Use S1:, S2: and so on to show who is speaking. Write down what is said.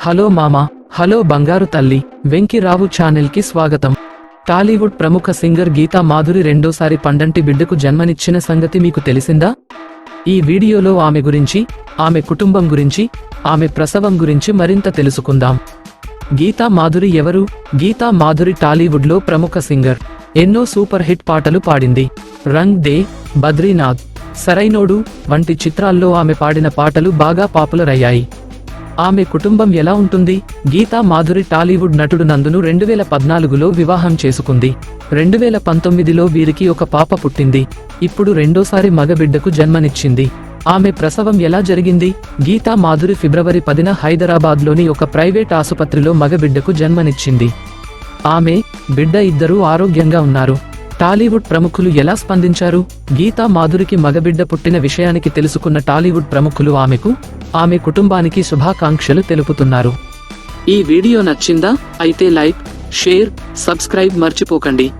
S1: Hello మామా hello బంగారు తల్లి వెంకిరావు ఛానెల్కి స్వాగతం. టాలీవుడ్ ప్రముఖ సింగర్ గీతా మాధురి రెండోసారి పండంటి బిడ్డకు జన్మనిచ్చిన సంగతి మీకు తెలిసిందా? ఈ వీడియోలో ఆమె గురించి ఆమె కుటుంబం గురించి ఆమె ప్రసవం గురించి మరింత తెలుసుకుందాం. గీతా మాధురి ఎవరు? గీతా మాధురి టాలీవుడ్లో ప్రముఖ సింగర్. ఎన్నో సూపర్ హిట్ పాటలు పాడింది. రంగ్ దే బద్రీనాథ్ సరైనోడు వంటి చిత్రాల్లో ఆమె పాడిన పాటలు బాగా పాపులర్ అయ్యాయి. ఆమె కుటుంబం ఎలా ఉంటుంది? గీతా మాధురి టాలీవుడ్ నటుడు నందును రెండు వేల పద్నాలుగులో వివాహం చేసుకుంది. రెండు వేల పంతొమ్మిదిలో వీరికి ఒక పాప పుట్టింది. ఇప్పుడు రెండోసారి మగబిడ్డకు జన్మనిచ్చింది. ఆమె ప్రసవం ఎలా జరిగింది? గీతా మాధురి ఫిబ్రవరి పదిన హైదరాబాద్లోని ఒక ప్రైవేట్ ఆసుపత్రిలో మగబిడ్డకు జన్మనిచ్చింది. ఆమె బిడ్డ ఇద్దరూ ఆరోగ్యంగా ఉన్నారు. టాలీవుడ్ ప్రముఖులు ఎలా స్పందించారు? గీతా మాధురికి మగబిడ్డ పుట్టిన విషయానికి తెలుసుకున్న టాలీవుడ్ ప్రముఖులు ఆమెకు ఆమె కుటుంబానికి శుభాకాంక్షలు తెలుపుతున్నారు. ఈ వీడియో నచ్చిందా? అయితే లైక్ షేర్ సబ్స్క్రైబ్ మర్చిపోకండి.